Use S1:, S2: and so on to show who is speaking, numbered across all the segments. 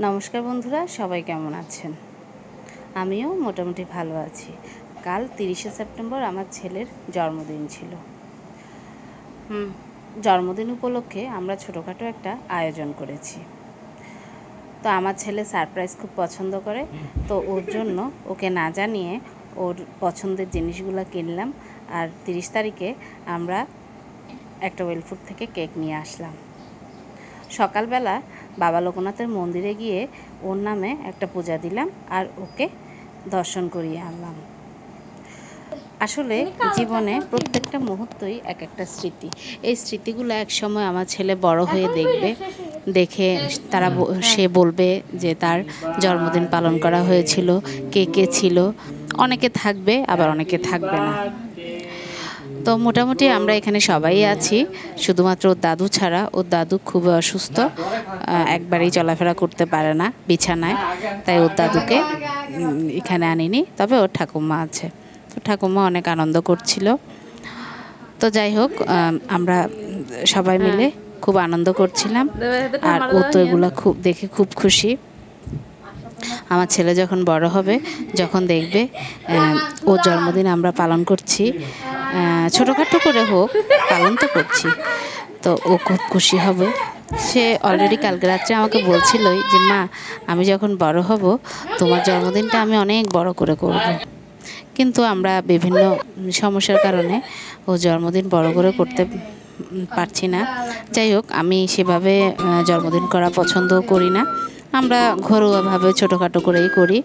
S1: নমস্কার বন্ধুরা, সবাই কেমন আছেন? আমিও মোটামুটি ভালো আছি। কাল তিরিশে সেপ্টেম্বর আমার ছেলের জন্মদিন ছিল। জন্মদিন উপলক্ষে আমরা ছোটোখাটো একটা আয়োজন করেছি। তো আমার ছেলে সারপ্রাইজ খুব পছন্দ করে, তো ওর জন্য ওকে না জানিয়ে ওর পছন্দের জিনিসগুলো কিনলাম আর তিরিশ তারিখে আমরা একটা ওয়েলফুড থেকে কেক নিয়ে আসলাম। সকালবেলা বাবা লোকনাথের মন্দিরে গিয়ে ওর নামে একটা পূজা দিলাম আর ওকে দর্শন করিয়ে আনলাম। আসলে জীবনে প্রত্যেকটা মুহূর্তই এক একটা স্মৃতি। এই স্মৃতিগুলো এক সময় আমার ছেলে বড় হয়ে দেখবে দেখে তারা সে বলবে যে তার জন্মদিন পালন করা হয়েছিল কে কে ছিল। অনেকে থাকবে আবার অনেকে থাকবে না। তো মোটামুটি আমরা এখানে সবাই আছি। শুধুমাত্র ওর দাদু ছাড়া ওর দাদু খুব অসুস্থ একবারেই চলাফেরা করতে পারে না বিছানায় তাই ওর দাদুকে এখানে আনিনি তবে ওর ঠাকুমা আছে। তো ঠাকুমা অনেক আনন্দ করছিল। তো যাই হোক আমরা সবাই মিলে খুব আনন্দ করছিলাম। আর ও তো এগুলো খুব দেখে খুব খুশি। আমার ছেলে যখন বড় হবে, যখন দেখবে ওর জন্মদিন আমরা পালন করছি ছোটোখাটো করে হোক, পালন তো করছি। তো ও খুব খুশি হবে। সে অলরেডি কালকে রাত্রে আমাকে বলছিলই যে, মা, আমি যখন বড় হব, তোমার জন্মদিনটা আমি অনেক বড় করে করব। কিন্তু আমরা বিভিন্ন সমস্যার কারণে ও জন্মদিন বড় করে করতে পারছি না। যাই হোক, আমি সেভাবে জন্মদিন করা পছন্দও করি না। আমরা ঘরোয়াভাবে ছোটোখাটো করেই করি।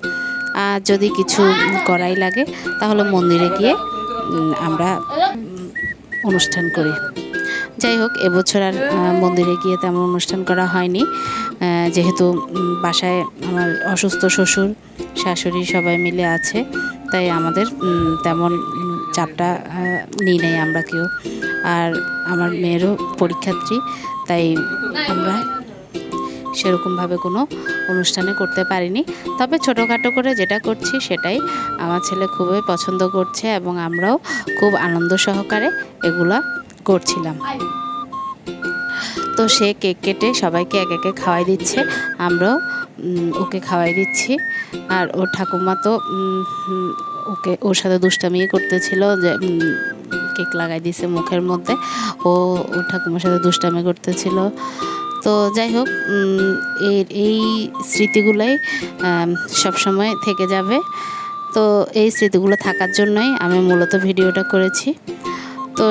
S1: আর যদি কিছু করাই লাগে, তাহলে মন্দিরে গিয়ে আমরা অনুষ্ঠান করি। যাই হোক, এবছর আর মন্দিরে গিয়ে তেমন অনুষ্ঠান করা হয়নি। যেহেতু বাসায় আমার অসুস্থ শ্বশুর, শাশুড়ি সবাই মিলে আছে, তাই আমাদের তেমন চাপটা নিই নাই আমরা কেউ। আর আমার মেয়েরও পরীক্ষার্থী, তাই আমরা সেরকমভাবে কোনো অনুষ্ঠানে করতে পারিনি। তবে ছোটোখাটো করে যেটা করছি সেটাই। আমার ছেলে খুবই পছন্দ করছে এবং আমরাও খুব আনন্দ সহকারে এগুলা করছিলাম। তো সে কেক কেটে সবাইকে এক একে খাওয়াই দিচ্ছে। আমরাও ওকে খাওয়াই দিচ্ছি। আর ওর ঠাকুমা তো ওকে, ওর সাথে দুষ্টামি করতেছিল যে কেক লাগাই দিছে মুখের মধ্যে। ও ওর ঠাকুমার সাথে দুষ্টামি করতেছিল। তো যাই হোক এর এই স্মৃতিগুলোই সব সবসময় থেকে যাবে। তো এই স্মৃতিগুলো থাকার জন্যই আমি মূলত ভিডিওটা করেছি। তো